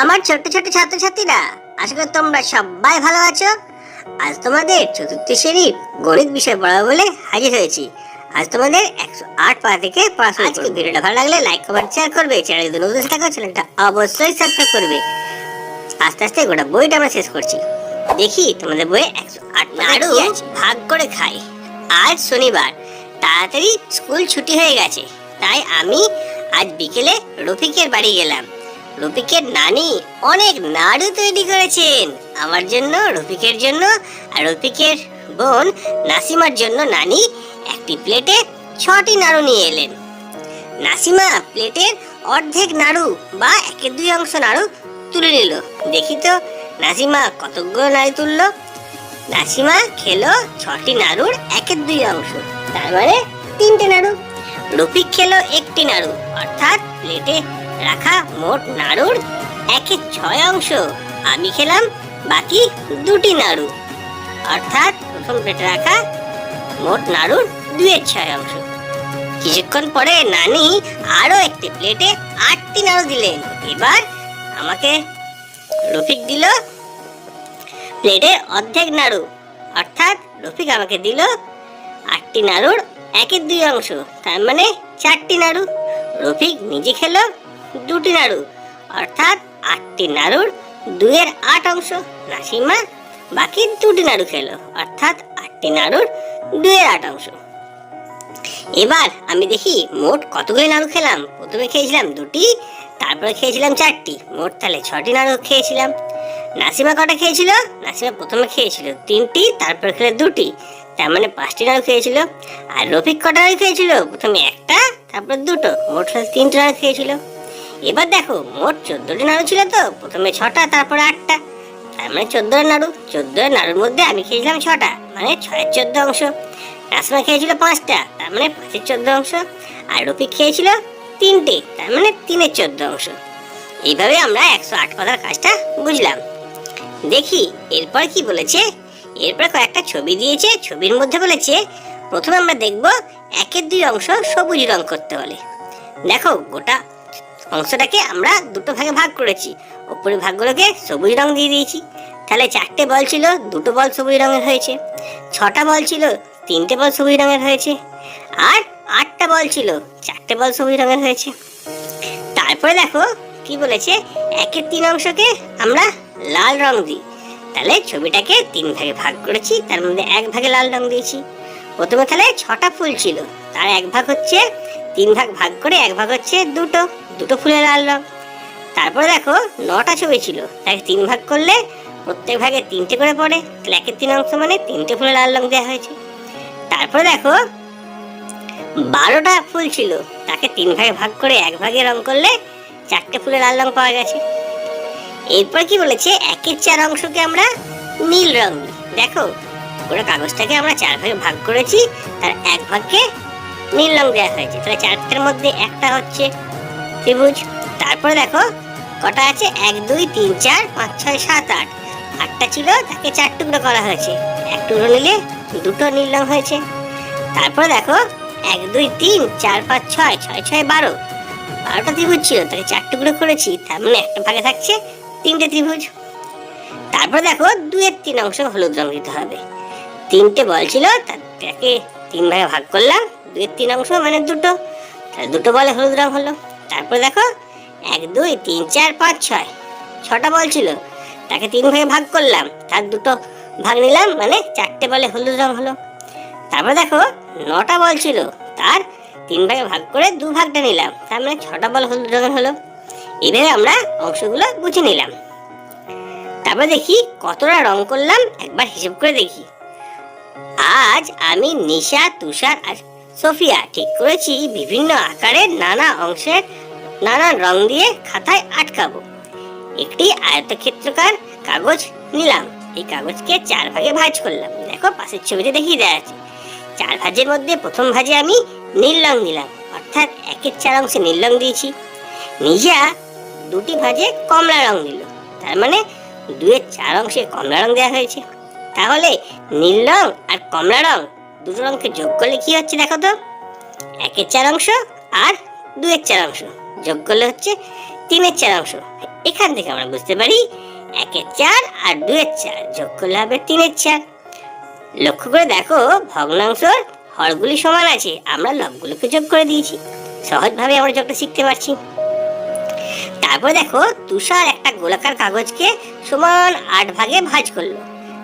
আমার ছোট্ট ছোট্ট ছাত্রছাত্রীরা আশা করি তোমরা সবাই ভালো আছো। আজ তোমাদের চতুর্থ শ্রেণির গণিত বিষয় পড়াবো বলে হাজির হয়েছি। আজ তোমাদের একশো আট পা থেকে পড়াশোনা আজকে ভিডিওটা ভালো লাগলে লাইক কমেন্ট শেয়ার করবে। চ্যানেল যদি নতুন থাকো চ্যানেলটা অবশ্যই সাবস্ক্রাইব করবে। আস্তে আস্তে গোটা বইটা আমরা শেষ করছি। দেখি তোমাদের বইয়ে একশো আট নাড়ু ভাগ করে খাই। আজ শনিবার তাড়াতাড়ি স্কুল ছুটি হয়ে গেছে। তাই আমি আজ বিকেলে রফিকের বাড়ি গেলাম। রফিকের নানি অনেক নাড়ু তৈরি করেছেন। আমার জন্য রফিকের জন্য আর রফিকের বোন নাসিমার জন্য নানি একটি প্লেটে ছটি নাড়ু নিয়ে এলেন। নাসিমা প্লেটের অর্ধেক নাড়ু বা একের দুই অংশ নাড়ু তুলে নিল। দেখি তো, নাসিমা কতগুলো নাড়ু তুললো? নাসিমা খেলো ছটি নাড়ুর একের দুই অংশ, তার মানে তিনটে নাড়ু। রফিক খেলো একটি নাড়ু, অর্থাৎ প্লেটে রাখা মোট নাড়ুর একের ছয় অংশ। আমি খেলাম বাকি দুটি নাড়ু। অর্থাৎ প্রথম প্লেটে রাখা মোট নাড়ুর দুয়ের ছয় অংশ। কিছুক্ষণ পরে নানি আরও একটি প্লেটে আটটি নাড়ু দিলেন। এবার আমাকে রফিক দিল প্লেটে অর্ধেক নাড়ু। অর্থাৎ রফিক আমাকে দিল আটটি নাড়ুর একের দুই অংশ। তার মানে চারটি নাড়ু। রফিক নিজে খেলো দুটি নাড়ু, অর্থাৎ আটটি নাড়ুর দুইয়ের আট অংশ নাসিমা, বাকি দুটি নাড়ু খেলো, অর্থাৎ আটটি নাড়ুর দুইয়ের আট অংশ। এবার আমি দেখি মোট কতগুলি নাড়ু খেলাম। প্রথমে খেয়েছিলাম দুটি, তারপরে খেয়েছিলাম চারটি। মোট তাহলে ছটি নাড়ু খেয়েছিলাম। নাসিমা কটা খেয়েছিল? নাসিমা প্রথমে খেয়েছিল তিনটি, তারপরে খেলে দুটি। তার মানে পাঁচটি নাড়ু খেয়েছিল। আর রফিক কটা খেয়েছিল? প্রথমে একটা, তারপর দুটো। মোট তিনটে নাড়ু খেয়েছিল। এবার দেখো, মোট চোদ্দটি নাড়ু ছিল তো, প্রথমে ছটা, তারপরে আটটা। তার মানে চোদ্দ নাড়ু চোদ্দ নাড়ুর মধ্যে আমি খেয়েছিলাম ছটা মানে ছয়ের চোদ্দ অংশ। নাসমা খেয়েছিল পাঁচটা, তার মানে পাঁচের চোদ্দ অংশ। আর রফিক খেয়েছিল তিনটে, তার মানে তিনের চোদ্দ অংশ। এইভাবে আমরা একশো আট কথার কাজটা বুঝলাম। দেখি, এরপর কি বলেছে? এরপর কয়েকটা ছবি দিয়েছে, ছবির মধ্যে বলেছে, প্রথমে আমরা দেখব একের দুই অংশ সবুজ রং করতে বলে দেখো, গোটা অংশটাকে আমরা দুটো ভাগে ভাগ করেছি। ওপরের ভাগগুলোকে সবুজ রং দিয়ে দিয়েছি। তাহলে চারটে বল ছিল, দুটো বল সবুজ রঙের হয়েছে। ছটা বল ছিল, তিনটে বল সবুজ রঙের হয়েছে। আর আটটা বল ছিল, চারটে বল সবুজ রঙের হয়েছে। তারপরে দেখো কি বলেছে, একের তিন অংশকে আমরা লাল রং দিই। তাহলে ছবিটাকে তিন ভাগে ভাগ করেছি, তার মধ্যে এক ভাগে লাল রং দিয়েছি। প্রথমে তাহলে ছটা ফুল ছিল, তার এক ভাগ হচ্ছে তিন ভাগ ভাগ করে এক ভাগ হচ্ছে দুটো। দুটো ফুলের লাল তারপরে দেখো, নটা ছবি ছিল। তাকে তিন ভাগ করলে প্রত্যেক ভাগে তিনটে করে পড়ে। তাহলে একের তিন অংশ মানে তিনটে ফুলের রং দেওয়া হয়েছে। তারপরে দেখো, বারোটা ফুল ছিল। তাকে তিন ভাগে ভাগ করে এক ভাগে রং করলে চারটে ফুলের রং পাওয়া গেছে। এরপর কি বলেছে? একের চার অংশকে আমরা নীল রং দিই। দেখো, পুরো কাগজটাকে আমরা চার ভাগে ভাগ করেছি, তার এক ভাগকে নীল রং দেওয়া হয়েছে। তাহলে চারটের মধ্যে একটা হচ্ছে। ত্রিভুজ। তারপরে দেখো, কটা আছে? এক, দুই, তিন, চার, পাঁচ, ছয়, সাত, আট। আটটা ছিল, তাকে চার টুকরো করা হয়েছে। এক টুকরো নিলে দুটো নীল রং হয়েছে। তারপরে দেখো, এক, দুই, তিন, চার, পাঁচ, ছয় ছয় ছয়, বারো। বারোটা ত্রিভুজ ছিল, তাকে চার টুকরো করেছি। তার মানে একটা ভাগে থাকছে তিনটে ত্রিভুজ। তারপর দেখো দুয়ের তিন অংশ হলুদ রং দিতে হবে। তিনটে বল ছিল, তাকে তিন ভাগে ভাগ করলাম। দুয়ের তিন অংশ মানে দুটো। তাহলে দুটো বলে হলুদ রং হলো। তারপর দেখো, এক, দুই, তিন, চার, পাঁচ, ছয়। ছটা বল ছিল। তাকে তিন ভাগে ভাগ করলাম। তার দুটো ভাগ নিলাম মানে চারটে বলে হলুদ রং হলো। তারপর দেখো, নটা বল ছিল। তার তিন ভাগে ভাগ করে দু ভাগটা নিলাম। তার মানে ছটা বল হলুদ রঙের হলো। এভাবে আমরা অংশগুলো বুঝে নিলাম। তারপর দেখি কতটা রং করলাম, একবার হিসেব করে দেখি। আজ আমি নিশা, তুষার আর সোফিয়া ঠিক করেছি, বিভিন্ন আকারের নানা অংশের নানা রং দিয়ে খাতায় আটকাবো। একটি আয়তক্ষেত্রকার কাগজ নিলাম। এই কাগজকে চার ভাগে ভাঁজ করলাম। দেখো, পাশের ছবিতে দেখিয়ে দেওয়া আছে। চার ভাজের মধ্যে প্রথম ভাজে আমি নীল রং দিলাম অর্থাৎ একের চার অংশে নীল রং দিয়েছি। নিজা দুটি ভাজে কমলা রং দিল তার মানে দুয়ের চার অংশে কমলা রং দেওয়া হয়েছে। তাহলে নীল রং আর কমলা রং দুটো রঙকে যোগ করলে কি হচ্ছে দেখো তো? একের চার অংশ আর দুয়ের চার অংশ। যোগ করলে হচ্ছে তিনের চার অংশ। এখান থেকে আমরা বুঝতে পারি একের চার আর দুয়ের চার। যোগ করলে হবে তিনের চার। লক্ষ্য করে দেখো, ভগ্নাংশর হরগুলি সমান আছে। আমরা লবগুলোকে যোগ করে দিয়েছি। সহজভাবে আমরা যোগটা শিখতে পারছি। তারপর দেখো, তুষার একটা গোলাকার কাগজকে সমান আট ভাগে ভাঁজ করল।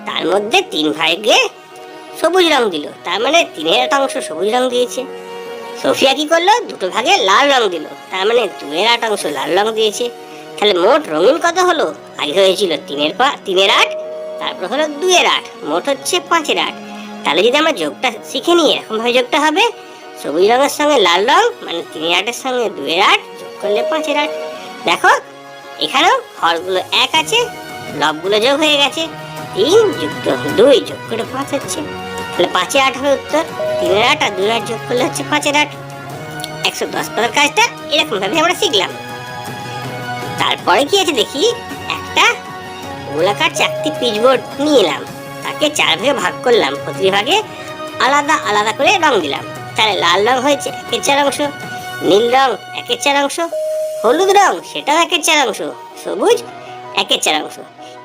তার মধ্যে তিন ভাগে সবুজ রং দিল। তার মানে তিনের একটা অংশ সবুজ রং দিয়েছে। সোফিয়া কি করল? দুটো ভাগে লাল রং দিল। তার মানে দুয়ের আট অংশ লাল রং দিয়েছে। তাহলে মোট রঙিন কত হলো? আগে হয়েছিল তিনের পা তিনের আট, তারপর হলো দুয়ের আট। মোট হচ্ছে পাঁচের আট। তাহলে যদি আমরা যোগটা শিখে নিই এরকম ভাবে যোগটা হবে। সবুজ রঙের সঙ্গে লাল রং মানে তিনের আটের সঙ্গে দুয়ের আট, যোগ করলে পাঁচের আট। দেখো, এখানেও হরগুলো এক আছে, লবগুলো যোগ হয়ে গেছে। তিন যুক্ত দুই, যোগ করে পাঁচ হচ্ছে। তাহলে পাঁচে আট হবে উত্তর, তিনের আট আর দুই আট যোগ করলে হচ্ছে পাঁচের আট। একশো দশ পাতার কাজটা এরকম ভাবে আমরা শিখলাম। তারপরে কি আছে দেখি? একটা গোলাকার চারটি পিচবোর্ড নিয়ে এলাম। তাকে চার ভাগে ভাগ করলাম। প্রতি ভাগে আলাদা আলাদা করে রং দিলাম। তাহলে লাল রং হয়েছে একের চার অংশ, নীল রং একের চার অংশ, হলুদ রং সেটাও একের চার অংশ, সবুজ একের চার অংশ।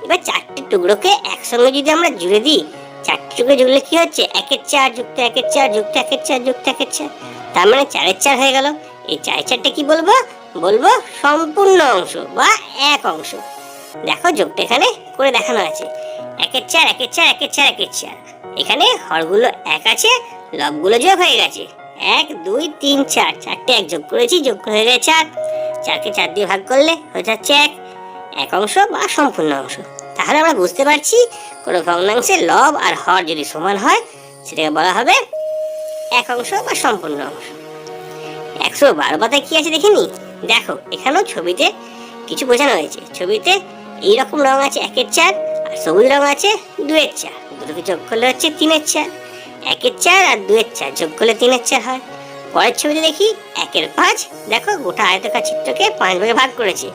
এবার চারটি টুকরোকে একসঙ্গে যদি আমরা জুড়ে দিই চারটি টুকরো জুড়লে কি হচ্ছে? একের চার যুক্ত একের চার যুক্ত একের চার যুক্ত একের চার। তার মানে চারের চার হয়ে গেল। এই চারের চারটা কি বলব? বলব সম্পূর্ণ অংশ বা এক অংশ। দেখো যোগটা এখানে করে দেখানো আছে। একের চার একের চার একের চার একের চার। এখানে হরগুলো এক আছে, লবগুলো যোগ হয়ে গেছে। এক, দুই, তিন, চার। চারটে এক যোগ করেছি, যোগ হয়ে গেছে চার। চারকে চার দিয়ে ভাগ করলে হয়ে যাচ্ছে এক। এক অংশ বা সম্পূর্ণ অংশ। তাহলে আমরা বুঝতে পারছি কোনো ভগ্নাংশে লব আর হর যদি সমান হয়, সেটাকে বলা হবে এক অংশ বা সম্পূর্ণ অংশ। একশো বারো পাতায় কি আছে দেখিনি দেখো, এখানেও ছবিতে কিছু বোঝানো হয়েছে। ছবিতে এই রকম রং আছে একের চার আর সবুজ রং আছে দুয়ের চার। দুটোকে যোগ করলে হচ্ছে তিনের চার। একের চার আর দুয়ের চার যোগ করলে তিনের চার হয়। পরের ছবিতে দেখি একের পাঁচ। দেখো, গোটা আয়তকার চিত্রকে পাঁচ ভাগে ভাগ করেছে।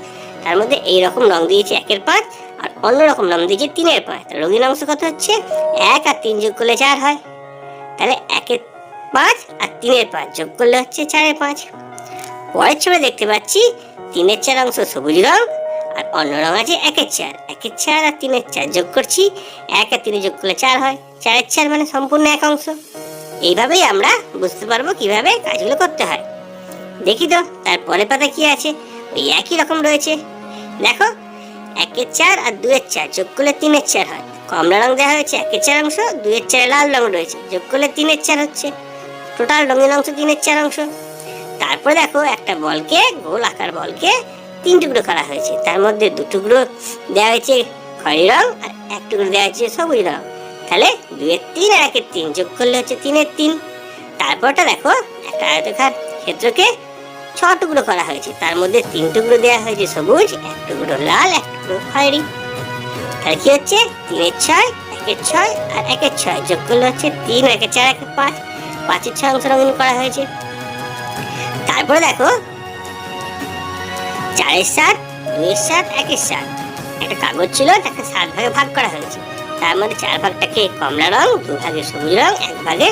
তার মধ্যে এই রকম রং দিয়েছি একের পাঁচ আর অন্য রকম রং দিয়েছি তিনের পাঁচ রঙিন অংশ কত হচ্ছে? এক আর তিন যোগ করলে চার হয়। তাহলে একের পাঁচ আর তিনের পাঁচ যোগ করলে হচ্ছে চারের পাঁচ পরের ছবি দেখতে পাচ্ছি, তিনের চার অংশ সবুজ রং, আর অন্য রং আছে একের চার। একের চার আর তিনের চার যোগ করছি, এক আর তিনে যোগ করলে চার হয়। চারের চার মানে সম্পূর্ণ এক অংশ। এইভাবেই আমরা বুঝতে পারব কীভাবে কাজগুলো করতে হয়। দেখি তো, তার পরের পাতা কি আছে? ওই একই রকম রয়েছে। দেখো, একের চার আর দুয়ের চার, যোগ করলে তিনের চার হয়। কমলা রং দেওয়া হয়েছে, একের চার অংশ, দুয়ের চারে লাল রং রয়েছে, যোগ করলে তিনের চার হচ্ছে। টোটাল রঙিন অংশ তিনের চার অংশ। তারপর দেখো, একটা বলকে, গোল আকার বলকে তিন টুকরো করা হয়েছে। তার মধ্যে দু টুকরো দেওয়া হয়েছে খয়েরি রং আর এক টুকরো দেওয়া হয়েছে সবুজ রং তাহলে দুয়ের তিন আর একের তিন, যোগ করলে হচ্ছে তিনের তিন। তারপরটা দেখো, একটা আয়তকার ক্ষেত্রকে ছ টুকরো করা হয়েছে। তার মধ্যে তিন টুকরো দেওয়া হয়েছে সবুজ, এক টুকরো লাল, এক টুকরো খয়েরি। তাহলে কি হচ্ছে? তিনের ছয়, একের ছয় আর একের ছয় যোগ করলে হচ্ছে তিন, একের চার, একের পাঁচ। পাঁচের ছয় অংশ রঙিন করা হয়েছে। তারপরে দেখো, চারের সাত, দুইয়ের সাত, একের সাত। একটা কাগজ ছিল, তাকে সাত ভাগে ভাগ করা হয়েছে। তার মধ্যে চার ভাগটাকে কমলা রং, দু ভাগে সবুজ রং, এক ভাগে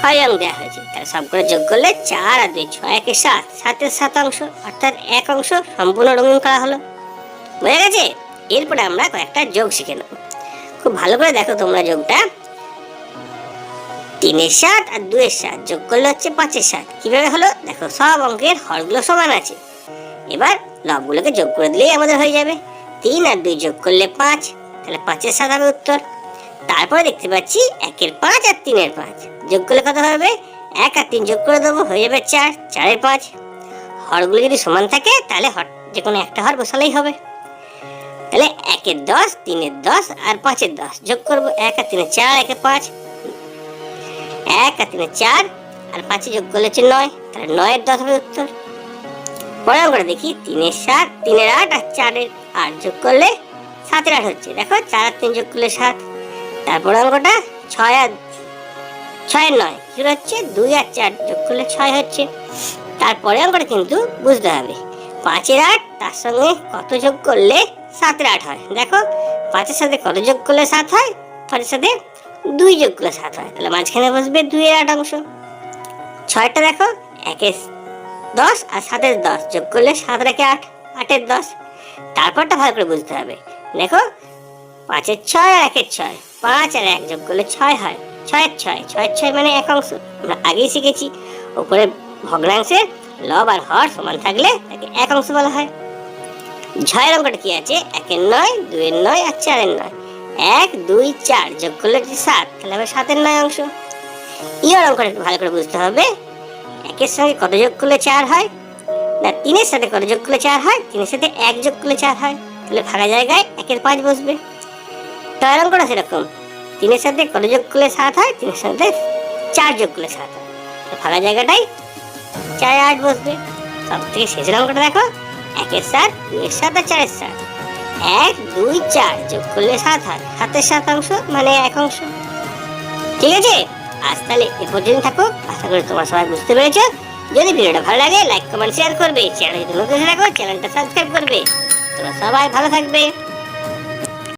খয় রং দেওয়া হয়েছে। তাহলে সব যোগ করলে চার আর দুই, ছয় একে সাত। সাতের সাত অংশ, অর্থাৎ এক অংশ সম্পূর্ণ রঙিন করা হলো। বোঝা গেছে? এরপরে আমরা কয়েকটা যোগ শিখে নেব। খুব ভালো করে দেখো তোমরা যোগটা। তিনের সাত আর দুয়ের সাত যোগ করলে হচ্ছে পাঁচের সাত। কীভাবে হলো? দেখো, সব অঙ্কের হরগুলো সমান আছে। এবার লবগুলোকে যোগ করে দিলেই আমাদের হয়ে যাবে। তিন আর দুই যোগ করলে পাঁচ, তাহলে পাঁচের সাত হবে উত্তর। তারপরে দেখতে পাচ্ছি একের পাঁচ আর তিনের পাঁচ। যোগ করলে কত হবে? এক আর তিন যোগ করে দেবো, হয়ে যাবে চার, চারের পাঁচ। হরগুলো যদি সমান থাকে, তাহলে হর যে কোনো একটা হর বসালেই হবে। তাহলে একের দশ, তিনের দশ আর পাঁচের দশ যোগ করব এক আর তিনে চার একে পাঁচ। এক আর তিনে চার আর পাঁচে যোগ করলে হচ্ছে নয়, তাহলে নয়ের দশ হবে উত্তর। পরে আমরা দেখি, তিনের সাত, তিনের আট আর চারের আট যোগ করলে সাতের আট হচ্ছে। দেখো, চার আর তিন যোগ করলে সাত। তারপরে অঙ্কটা ছয় আর ছয়ের নয় কি হচ্ছে দুই আর চার যোগ করলে ছয় হচ্ছে। তারপরে অঙ্কটা কিন্তু বুঝতে হবে। পাঁচের আট, তার সঙ্গে কত যোগ করলে সাতের আট হয়? দেখো, পাঁচের সাথে কত যোগ করলে সাত হয়? পাঁচের সাথে দুই যোগ করলে সাত হয়। তাহলে মাঝখানে বসবে দুইয়ের আট অংশ। ছয়টা দেখো একে দশ আর সাতের দশ যোগ করলে সাত রেখে আট, আটের দশ। তারপরটা ভালো করে বুঝতে হবে। দেখো, পাঁচের ছয় আর একের ছয়, পাঁচ আর এক যোগ করলে ছয় হয়। ছয়ের ছয় ছয়ের ছয় মানে এক অংশ। আমরা আগেই শিখেছি, উপরে ভগ্নাংশে লব আর হর সমান থাকলে তাকে এক অংশ বলা হয়। ছয়ের অঙ্কটা কি আছে? একের নয়, দুইয়ের নয় আর চারের নয়। এক, দুই, চার যোগ করলে সাত, তাহলে হবে সাতের নয় অংশ। ইয়ের অঙ্কটা একটু ভালো করে বুঝতে হবে। একের সঙ্গে কত যোগ করলে চার হয়? না, তিনের সাথে কত যোগ করলে চার হয়? তিনের সাথে এক যোগ করলে চার হয়। তাহলে ফাঁকা জায়গায় একের পাঁচ বসবে। তয়ের অঙ্কটা সেরকম। তিনের সাথে কত যোগ করলে সাত হয়? তিনের সাথে চার যোগ করলে সাত হয়। ফাঁকা জায়গাটাই চার আট বসবে। সব থেকে শেষের অঙ্কটা দেখো। একের সাত দুইয়ের সাত আর চারের সাত। এক, দুই, চার যোগ করলে সাত হয়। সাতের সাত অংশ মানে এক অংশ। ঠিক আছে? আজ তাহলে এ পর্যন্ত থাকো আশা করি তোমরা সবাই বুঝতে পেরেছ। যদি ভিডিওটা ভালো লাগে লাইক কমেন্ট শেয়ার করবে। চ্যানেল যদি নতুন থাকো চ্যানেলটা সাবস্ক্রাইব করবে। তোমরা সবাই ভালো থাকবে।